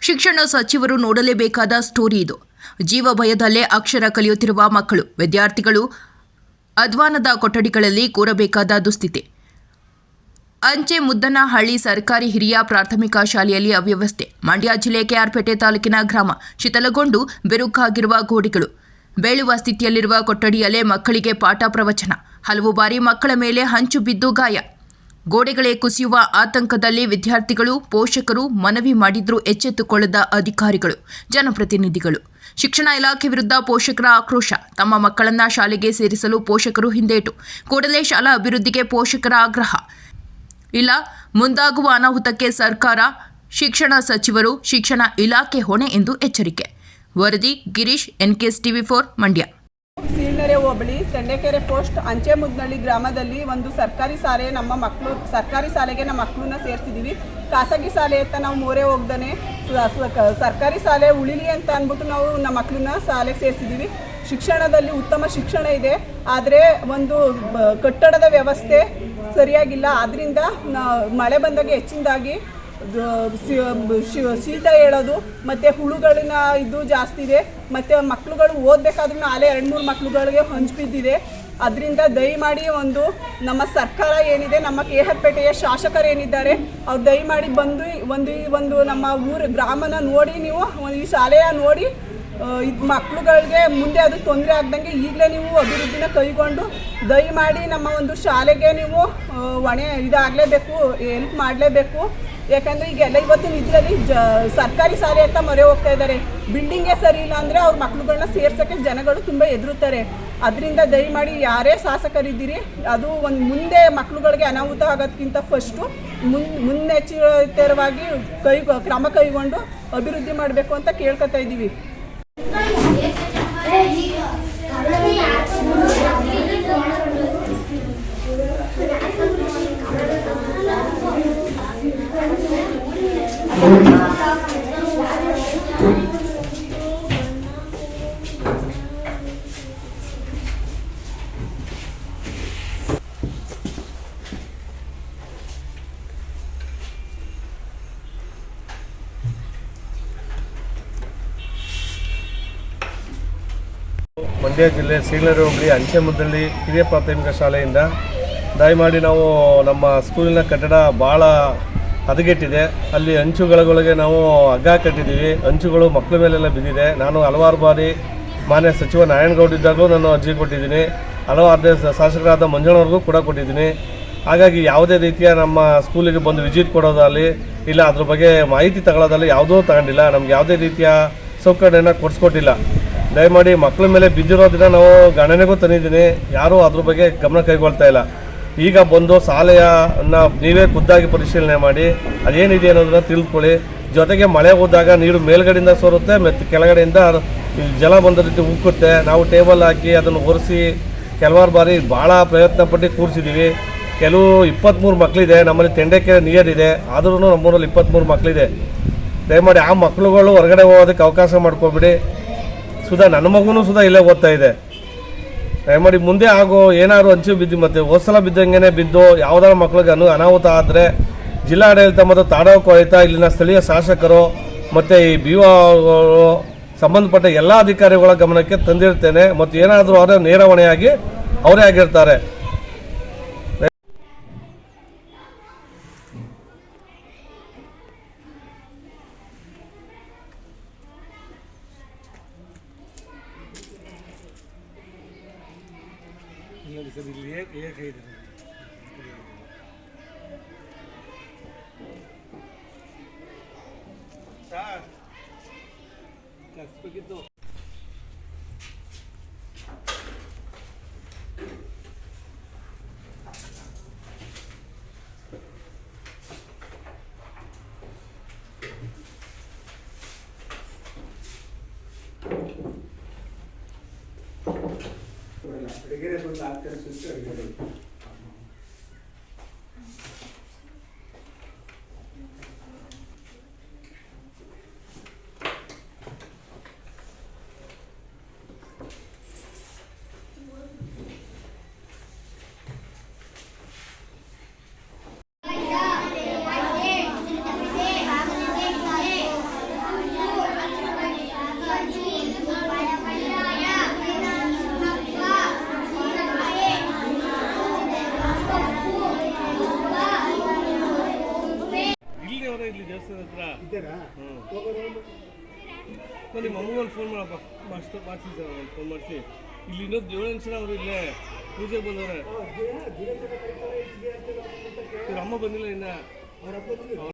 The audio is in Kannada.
ಶಿಕ್ಷಣ ಸಚಿವರು ನೋಡಲೇಬೇಕಾದ ಸ್ಟೋರಿ ಇದು. ಜೀವ ಭಯದಲ್ಲೇ ಅಕ್ಷರ ಕಲಿಯುತ್ತಿರುವ ಮಕ್ಕಳು, ವಿದ್ಯಾರ್ಥಿಗಳು ಅಧ್ವಾನದ ಕೊಠಡಿಗಳಲ್ಲಿ ಕೂರಬೇಕಾದ ದುಸ್ಥಿತಿ. ಅಂಚೆ ಮುದ್ದನಹಳ್ಳಿ ಸರ್ಕಾರಿ ಹಿರಿಯ ಪ್ರಾಥಮಿಕ ಶಾಲೆಯಲ್ಲಿ ಅವ್ಯವಸ್ಥೆ. ಮಂಡ್ಯ ಜಿಲ್ಲೆ ಕೆಆರ್ಪೇಟೆ ತಾಲೂಕಿನ ಗ್ರಾಮ ಶಿಥಲಗೊಂಡು ಬೆರುಕಾಗಿರುವ ಗೋಡೆಗಳು. ಬೇಳುವ ಸ್ಥಿತಿಯಲ್ಲಿರುವ ಕೊಠಡಿಯಲ್ಲೇ ಮಕ್ಕಳಿಗೆ ಪಾಠ ಪ್ರವಚನ. ಹಲವು ಬಾರಿ ಮಕ್ಕಳ ಮೇಲೆ ಹಂಚು ಬಿದ್ದು ಗಾಯ. ಗೋಡೆಗಳೇ ಕುಸಿಯುವ ಆತಂಕದಲ್ಲಿ ವಿದ್ಯಾರ್ಥಿಗಳು, ಪೋಷಕರು ಮನವಿ ಮಾಡಿದ್ರೂ ಎಚ್ಚೆತ್ತುಕೊಳ್ಳದ ಅಧಿಕಾರಿಗಳು, ಜನಪ್ರತಿನಿಧಿಗಳು. ಶಿಕ್ಷಣ ಇಲಾಖೆ ವಿರುದ್ಧ ಪೋಷಕರ ಆಕ್ರೋಶ. ತಮ್ಮ ಮಕ್ಕಳನ್ನ ಶಾಲೆಗೆ ಸೇರಿಸಲು ಪೋಷಕರು ಹಿಂದೇಟು. ಕೂಡಲೇ ಶಾಲಾ ಅಭಿವೃದ್ಧಿಗೆ ಪೋಷಕರ ಆಗ್ರಹ. ಇಲ್ಲ, ಮುಂದಾಗುವ ಅನಾಹುತಕ್ಕೆ ಸರ್ಕಾರ, ಶಿಕ್ಷಣ ಸಚಿವರು, ಶಿಕ್ಷಣ ಇಲಾಖೆ ಹೊಣೆ ಎಂದು ಎಚ್ಚರಿಕೆ. ವರದಿ, Girish NKS TV four, Mandya. Sheelanere ಹೋಬಳಿ ತೆಂಡೆಕೆರೆ ಪೋಸ್ಟ್ ಅಂಚೆ ಮುದ್ನಳ್ಳಿ ಗ್ರಾಮದಲ್ಲಿ ಒಂದು ಸರ್ಕಾರಿ ಶಾಲೆ ನಮ್ಮ ಮಕ್ಕಳು ಸರ್ಕಾರಿ ಶಾಲೆಗೆ ನಮ್ಮ ಮಕ್ಕಳನ್ನ ಸೇರಿಸಿದ್ದೀವಿ ಖಾಸಗಿ ಶಾಲೆ ಅಂತ ನಾವು ಮೋರೆ ಹೋಗ್ದಾನೆ. ಸರ್ಕಾರಿ ಶಾಲೆ ಉಳಿಲಿ ಅಂತ ಅಂದ್ಬಿಟ್ಟು ನಾವು ನಮ್ಮ ಮಕ್ಕಳನ್ನ ಶಾಲೆಗೆ ಸೇರಿಸಿದ್ದೀವಿ ಶಿಕ್ಷಣದಲ್ಲಿ ಉತ್ತಮ ಶಿಕ್ಷಣ ಇದೆ. ಆದರೆ ಒಂದು ಕಟ್ಟಡದ ವ್ಯವಸ್ಥೆ ಸರಿಯಾಗಿಲ್ಲ. ಆದ್ದರಿಂದ ಮಳೆ ಬಂದಾಗ ಹೆಚ್ಚಿನದಾಗಿ ಶೀತ ಹೇಳೋದು, ಮತ್ತು ಹುಳುಗಳಿನ ಇದು ಜಾಸ್ತಿ ಇದೆ, ಮತ್ತು ಮಕ್ಳುಗಳು ಓದಬೇಕಾದ್ರೂ ಅಲ್ಲೇ ಎರಡು ಮೂರು ಮಕ್ಳುಗಳಿಗೆ ಹಂಚು ಬಿದ್ದಿದೆ. ಅದರಿಂದ ದಯಮಾಡಿ ಒಂದು, ನಮ್ಮ ಸರ್ಕಾರ ಏನಿದೆ, ನಮ್ಮ ಕೆ ಆರ್ ಪೇಟೆಯ ಶಾಸಕರು ಏನಿದ್ದಾರೆ, ಅವ್ರು ದಯಮಾಡಿ ಬಂದು ಒಂದು ಈ ಒಂದು ನಮ್ಮ ಊರು, ಗ್ರಾಮನ ನೋಡಿ ನೀವು ಈ ಶಾಲೆಯ ನೋಡಿ ಇದು ಮಕ್ಳುಗಳಿಗೆ ಮುಂದೆ ಅದು ತೊಂದರೆ ಆಗ್ದಂಗೆ ಈಗಲೇ ನೀವು ಅಭಿವೃದ್ಧಿನ ಕೈಗೊಂಡು, ದಯಮಾಡಿ ನಮ್ಮ ಒಂದು ಶಾಲೆಗೆ ನೀವು ಹೊಣೆ ಇದಾಗಲೇಬೇಕು, ಹೆಲ್ಪ್ ಮಾಡಲೇಬೇಕು. ಯಾಕಂದರೆ ಈಗೆಲ್ಲ ಇವತ್ತಿನ ಇದರಲ್ಲಿ ಜ, ಸರ್ಕಾರಿ ಶಾಲೆ ಅಂತ ಮೊರೆ ಹೋಗ್ತಾ ಇದ್ದಾರೆ ಬಿಲ್ಡಿಂಗೇ ಸರಿ ಇಲ್ಲ ಅಂದರೆ ಅವ್ರ ಮಕ್ಳುಗಳನ್ನ ಸೇರ್ಸೋಕ್ಕೆ ಜನಗಳು ತುಂಬ ಎದುರುತ್ತಾರೆ ಅದರಿಂದ ದಯಮಾಡಿ ಯಾರೇ ಶಾಸಕರಿದ್ದೀರಿ, ಅದು ಒಂದು ಮುಂದೆ ಮಕ್ಳುಗಳಿಗೆ ಅನಾಹುತ ಆಗೋದಕ್ಕಿಂತ ಫಸ್ಟು ಮುನ್ ಮುನ್ನೆಚ್ಚರಿತರವಾಗಿ ಕೈ, ಕ್ರಮ ಕೈಗೊಂಡು ಅಭಿವೃದ್ಧಿ ಮಾಡಬೇಕು ಅಂತ ಕೇಳ್ಕೊತಾ ಇದ್ದೀವಿ. ಮಂಡ್ಯ ಜಿಲ್ಲೆ ಸೀಳೂರು ಹೋಬಳಿ ಅಂಚೆ ಮುದ್ದಳ್ಳಿ ಹಿರಿಯ ಪ್ರಾಥಮಿಕ ಶಾಲೆಯಿಂದ. ದಯಮಾಡಿ ನಾವು ನಮ್ಮ ಸ್ಕೂಲಿನ ಕಟ್ಟಡ ಭಾಳ ಹದಗೆಟ್ಟಿದೆ. ಅಲ್ಲಿ ಅಂಚುಗಳೊಳಗೆ ನಾವು ಹಗ್ಗ ಕಟ್ಟಿದ್ದೀವಿ. ಅಂಚುಗಳು ಮಕ್ಕಳ ಮೇಲೆಲ್ಲ ಬಿದ್ದಿದೆ. ನಾನು ಹಲವಾರು ಬಾರಿ ಮಾನ್ಯ ಸಚಿವ ನಾರಾಯಣಗೌಡ ಇದ್ದಾಗಲೂ ನಾನು ಅರ್ಜಿ ಕೊಟ್ಟಿದ್ದೀನಿ. ಹಲವಾರು ಶಾಸಕರಾದ ಮಂಜಣ್ಣವ್ರಿಗೂ ಕೂಡ ಕೊಟ್ಟಿದ್ದೀನಿ. ಹಾಗಾಗಿ ಯಾವುದೇ ರೀತಿಯ ನಮ್ಮ ಸ್ಕೂಲಿಗೆ ಬಂದು ವಿಸಿಟ್ ಕೊಡೋದಾಗಲಿ, ಇಲ್ಲ ಅದ್ರ ಬಗ್ಗೆ ಮಾಹಿತಿ ತಗೊಳ್ಳೋದಲ್ಲಿ ಯಾವುದೂ ತಗೊಂಡಿಲ್ಲ. ನಮ್ಗೆ ಯಾವುದೇ ರೀತಿಯ ಸೌಕರ್ಯನ ಕೊಡಿಸ್ಕೊಟ್ಟಿಲ್ಲ. ದಯಮಾಡಿ ಮಕ್ಕಳ ಮೇಲೆ ಬಿದ್ದಿರೋದನ್ನ ನಾವು ಗಣನೆಗೂ ತಂದಿದ್ದೀನಿ. ಯಾರೂ ಅದ್ರ ಬಗ್ಗೆ ಗಮನ ಕೈಗೊಳ್ತಾ ಇಲ್ಲ. ಈಗ ಬಂದು ಶಾಲೆಯನ್ನ ನೀವೇ ಖುದ್ದಾಗಿ ಪರಿಶೀಲನೆ ಮಾಡಿ, ಅದೇನಿದೆ ಅನ್ನೋದನ್ನ ತಿಳಿದುಕೊಳ್ಳಿ ಜೊತೆಗೆ ಮಳೆ ಹೋದಾಗ ನೀರು ಮೇಲ್ಗಡೆಯಿಂದ ಸೋರುತ್ತೆ, ಮತ್ತು ಕೆಳಗಡೆಯಿಂದ ಜಲ ಬಂದ ರೀತಿ ಉಕ್ಕುತ್ತೆ. ನಾವು ಟೇಬಲ್ ಹಾಕಿ ಅದನ್ನು ಒರೆಸಿ ಕೆಲವಾರು ಬಾರಿ ಭಾಳ ಪ್ರಯತ್ನ ಪಟ್ಟು ಕೂರಿಸಿದ್ದೀವಿ ಕೆಲವು ಇಪ್ಪತ್ತ್ಮೂರು ಮಕ್ಕಳಿದೆ ನಮ್ಮಲ್ಲಿ ತೆಂಡೆಕೆರೆ ಇದೆ. ಆದ್ರೂ ನಮ್ಮೂರಲ್ಲಿ ಇಪ್ಪತ್ತ್ಮೂರು ಮಕ್ಕಳಿದೆ ದಯಮಾಡಿ ಆ ಮಕ್ಕಳುಗಳು ಹೊರಗಡೆ ಹೋಗೋದಕ್ಕೆ ಅವಕಾಶ ಮಾಡ್ಕೊಬಿಡಿ. ಸುಧಾ, ನನ್ನ ಮಗುನೂ ಸುಧಾ ಇಲ್ಲೇ ಓದ್ತಾ ಇದೆ. ದಯಮಾಡಿ ಮುಂದೆ ಆಗೋ ಏನಾದ್ರು ಹಂಚು ಬಿದ್ದು ಮತ್ತೆ ಹೊಸಲ ಬಿದ್ದಂಗೆನೆ ಬಿದ್ದು ಯಾವ್ದಾರ ಮಕ್ಕಳಿಗೆ ಅನು ಅನಾಹುತ ಆದರೆ ಜಿಲ್ಲಾಡಳಿತ ಮತ್ತು ತಾಡೋಕು ಆಡಳಿತ ಇಲ್ಲಿನ ಸ್ಥಳೀಯ ಶಾಸಕರು ಮತ್ತು ಈ ಬಿ ಸಂಬಂಧಪಟ್ಟ ಎಲ್ಲ ಅಧಿಕಾರಿಗಳ ಗಮನಕ್ಕೆ ತಂದಿರ್ತೇನೆ. ಮತ್ತು ಏನಾದರೂ ಅವರೇ ನೇರವಣೆಯಾಗಿ ಅವರೇ ಆಗಿರ್ತಾರೆ. ele se ele é rei tá tá pegou దగ్గర కొంచెం ఆత్మ చూస్తే అడిగారు. ಇದ್ದಾರಾ? ಹ್ಞೂ ಹೋಗೋರು ನಿಮ್ಮ ಅಮ್ಮಗೊಂದು ಫೋನ್ ಮಾಡಪ್ಪ. ಮಾಸ್ಟರ್ ಮಾಡ್ತೀನಿ ಸರ್ ಒಂದು ಫೋನ್ ಮಾಡಿಸಿ. ಇಲ್ಲಿ ಇನ್ನೊಂದು ಏಳು ಜನ ಅವರು ಇಲ್ಲೇ. ಪೂಜೆಗೆ ಬಂದವ್ರೆ. ಇವ್ರ ಅಮ್ಮ ಬಂದಿಲ್ಲ ಇನ್ನ. ಅವ್ರ.